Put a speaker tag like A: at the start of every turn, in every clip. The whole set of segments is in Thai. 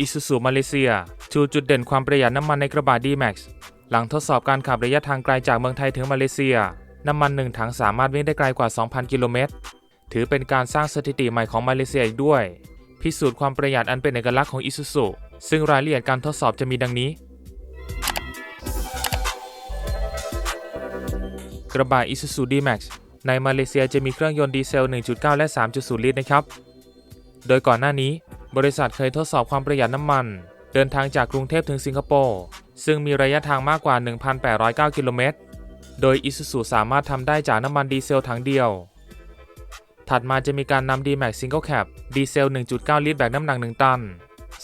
A: Isuzu มาเลเซียชูจุดเด่นความประหยัดน้ำมันในกระบะ D-Max หลังทดสอบการขับระยะทางไกลจากเมืองไทยถึงมาเลเซีย น้ำมันหนึ่งถังสามารถวิ่งได้ไกลกว่า 2,000 กิโลเมตร ถือเป็นการสร้างสถิติใหม่ของมาเลเซียอีกด้วย พิสูจน์ความประหยัดอันเป็นเอกลักษณ์ของ Isuzu ซึ่งรายละเอียดการทดสอบจะมีดังนี้ กระบะ Isuzu D-Max ในมาเลเซียจะมีเครื่องยนต์ดีเซล 1.9 และ 3.0 ลิตรนะครับ โดยก่อนหน้านี้ บริษัทเคยทดสอบความประหยัดน้ำมัน เดินทางจากกรุงเทพถึงสิงคโปร์ซึ่งมีระยะทางมากกว่า 1,809 กิโลเมตร โดย Isuzu สามารถทำได้จากน้ำมันดีเซลถังเดียว ถัดมาจะมีการนำ D-Max Single Cab ดีเซล 1.9 ลิตรแบกน้ำหนัก 1 ตัน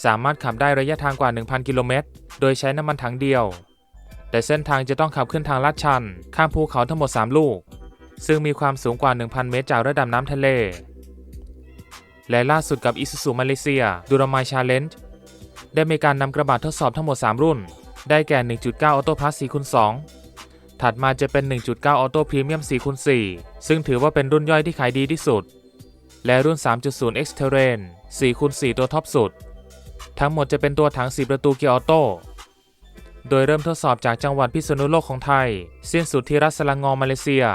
A: สามารถขับได้ระยะทางกว่า 1,000 กิโลเมตร โดยใช้น้ำมันถังเดียว แต่เส้นทางจะต้องขับขึ้นทางลาดชัน ข้ามภูเขาทั้งหมด 3 ลูก ซึ่งมีความสูงกว่า 1,000 เมตรจากระดับน้ำทะเล และล่าสุดกับ Isuzu มาเลเซีย Duramai Challenge ได้มีการนำกระบะทดสอบทั้งหมด 3 รุ่น ได้แก่ 1.9 Auto Plus 4 x 2 ถัดมาจะเป็น 1.9 Auto Premium 4 x 4 ซึ่งถือว่าเป็นรุ่นย่อยที่ขายดีที่สุด และรุ่น 3.0 X Terrain 4 x 4 ตัวท็อปสุด ทั้งหมดจะเป็นตัวถัง 4 ประตูเกียร์ออโต้ โดยเริ่มทดสอบจากจังหวัดพิษณุโลกของไทย สิ้นสุดที่รัสลังงอมาเลเซีย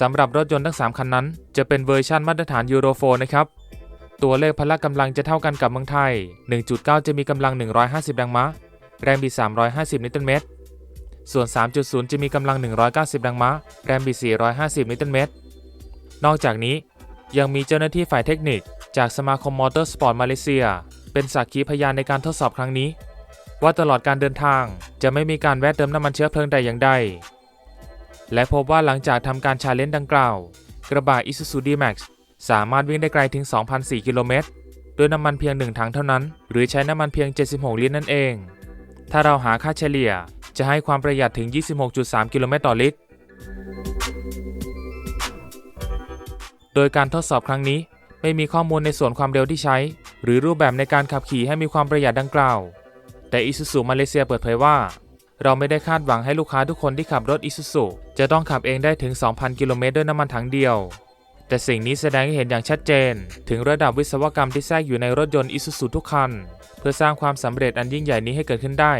A: สำหรับรถยนต์ทั้ง 3 คันนั้น จะเป็นเวอร์ชันมาตรฐานยูโร4นะครับ ตัวเลขพละกำลังจะเท่ากันกับเมืองไทย 1.9 จะมีกำลัง 150 แรงม้า แรงบิด 350 นิวตันเมตร ส่วน 3.0 จะมีกำลัง 190 แรงม้า แรงบิด 450 นิวตันเมตร นอกจากนี้ยังมีเจ้าหน้าที่ฝ่ายเทคนิค จากสมาคมมอเตอร์สปอร์ตมาเลเซีย เป็นสักขีพยานในการทดสอบครั้งนี้ ว่าตลอดการเดินทางจะไม่มีการแวะเติมน้ำมันเชื้อเพลิงใดอย่างใด และพบว่าหลังจากทำการชาเลนจ์ดังกล่าว กระบะ Isuzu D-Max สามารถวิ่งได้ไกลถึง 2,004 กิโลเมตรด้วยน้ำมันเพียง 1 ถังเท่านั้น หรือใช้น้ำมันเพียง 76 ลิตรนั่นเอง ถ้าเราหาค่าเฉลี่ยจะให้ความประหยัดถึง 26.3 กิโลเมตรต่อลิตร โดยการทดสอบครั้งนี้ไม่มีข้อมูลในส่วนความเร็วที่ใช้ หรือรูปแบบในการขับขี่ให้มีความประหยัดดังกล่าว แต่ Isuzu มาเลเซียเปิดเผยว่า เราไม่ได้คาดหวังให้ลูกค้าทุกคนที่ขับรถ Isuzu จะต้องขับเองได้ถึง 2,000 กิโลเมตรด้วยน้ำมันถังเดียว แต่สิ่งนี้แสดงให้เห็นอย่างชัดเจน ถึงระดับวิศวกรรมที่แทรกอยู่ในรถยนต์ Isuzu ทุกคัน เพื่อสร้างความสำเร็จอันยิ่งใหญ่นี้ให้เกิดขึ้นได้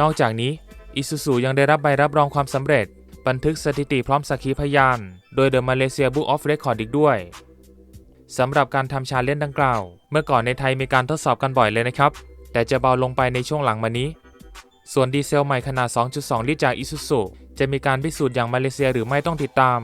A: นอกจากนี้ Isuzu ยังได้รับใบรับรองความสำเร็จ บันทึกสถิติพร้อมสักขีพยาน โดย The Malaysia Book of Record อีกด้วยสำหรับการทำชาเลนจ์ดังกล่าว เมื่อก่อนในไทยมีการทดสอบกันบ่อยเลยนะครับ แต่จะเบาลงไปในช่วงหลังมานี้ ส่วนดีเซลใหม่ขนาด 2.2 ลิตรจากอิซูซุจะมีการพิสูจน์อย่างมาเลเซียหรือไม่ต้องติดตาม